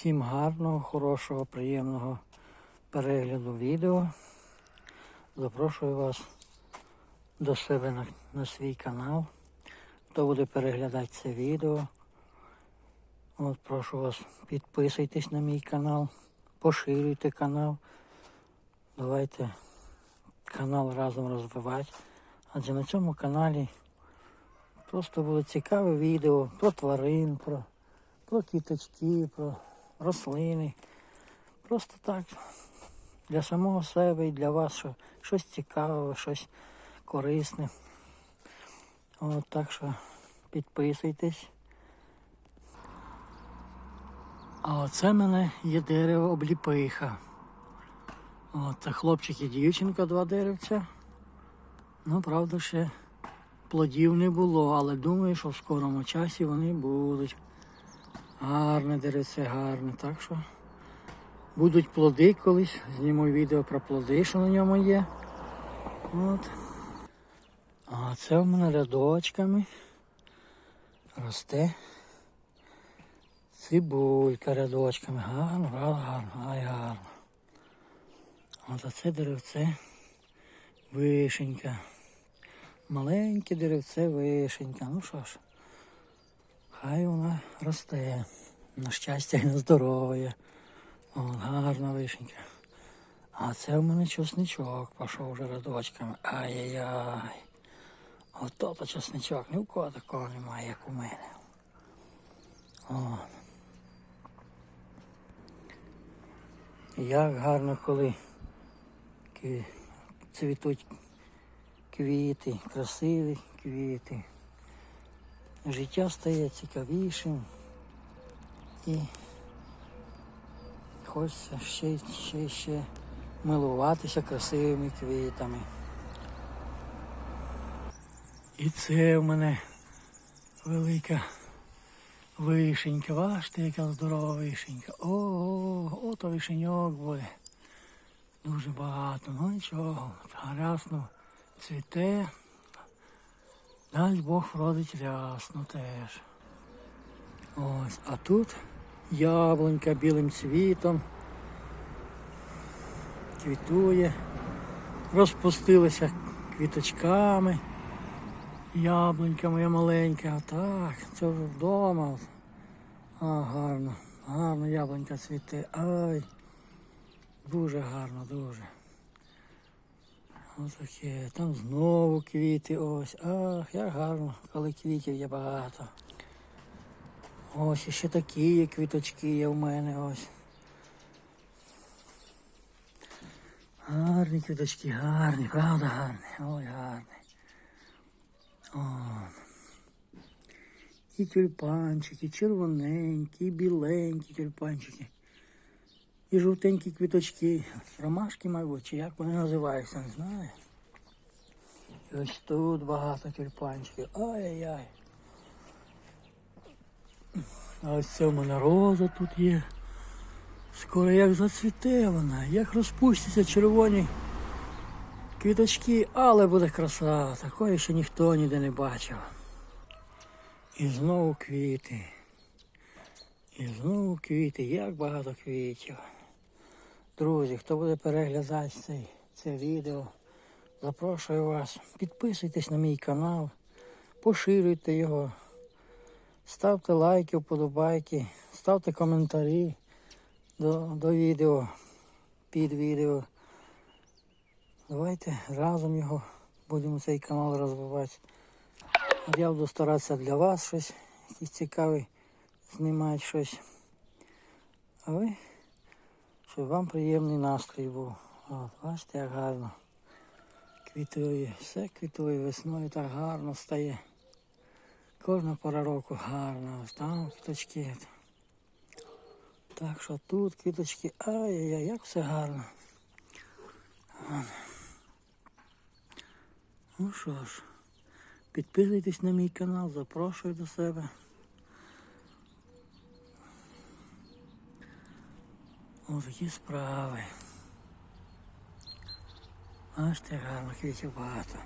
Всім гарного, хорошого, приємного перегляду відео. Запрошую вас до себе на, на свій канал. Хто буде переглядати це відео. От прошу вас, підписуйтесь на мій канал, поширюйте канал. Давайте канал разом розвивати. Адже на цьому каналі просто буде цікаве відео про тварин, про, про квіточки, про рослини. Просто так, для самого себе і для вас, що щось цікаве, щось корисне. От так що підписуйтесь. А оце в мене є дерево обліпиха. От, це хлопчик і дівчинка, два деревця. Ну, правда, ще плодів не було, але думаю, що в скорому часі вони будуть. Гарне деревце, гарне. Так що будуть плоди колись. Зніму відео про плоди, що на ньому є. От. А це в мене рядочками росте цибулька рядочками. Гарно, гарно, ай гарно. От оце деревце вишенька. Маленьке деревце вишенька. Ну що ж, хай вона росте. На щастя і на здоров'я. Гарна вишенька. А це в мене чесничок пішов вже рядочками. Ай-яй-яй. Ото то чесничок. Ні в кого такого немає, як у мене. О. Як гарно, коли цвітуть квіти, красиві квіти. Життя стає цікавішим і хочеться ще, ще, ще милуватися красивими квітами. І це в мене велика вишенька. Бачите, яка здорова вишенька. О, о, ото вишеньок буде. Дуже багато. Ну нічого, рясно цвіте. Дай Бог вродить рясно теж. Ось, а тут яблунька білим цвітом. Квітує. Розпустилися квіточками. Яблунька моя маленька, отак, це вже вдома. А, гарно, гарно яблунька цвіте. Ай. Дуже гарно, дуже. Ось таке. Там знову квіти ось. Ах, як гарно, коли квітів є багато. Ось ще такі квіточки є в мене ось. Гарні квіточки, гарні, правда гарні. Ой, гарні. О. І тюльпанчики, червоненькі, і біленькі тюльпанчики. І жовтенькі квіточки. Ромашки, мабуть, чи як вони називаються, не знаю. І ось тут багато тюльпанчиків. Ай-яй-яй. А ось це в мене роза тут є. Скоро як зацвіте вона, як розпустяться червоні квіточки, але буде краса. Такої ще ніхто ніде не бачив. І знову квіти. І знову квіти, як багато квітів. Друзі, хто буде переглядати цей, це відео, запрошую вас. Підписуйтесь на мій канал, поширюйте його, ставте лайки, вподобайки, ставте коментарі до, до відео, під відео. Давайте разом його будемо цей канал розвивати. Я буду старатися для вас щось, якийсь цікавий, знімати щось. А ви, щоб вам приємний настрій був. От, бачите, як гарно. Квітує, все квітує весною, так гарно стає. Кожна пора року гарна. Ось там квіточки. Так що тут квіточки. Ай-яй-яй, як все гарно. Ну що ж, підписуйтесь на мій канал, запрошую до себе. Ось справи. Аж ти гарно квітів багато.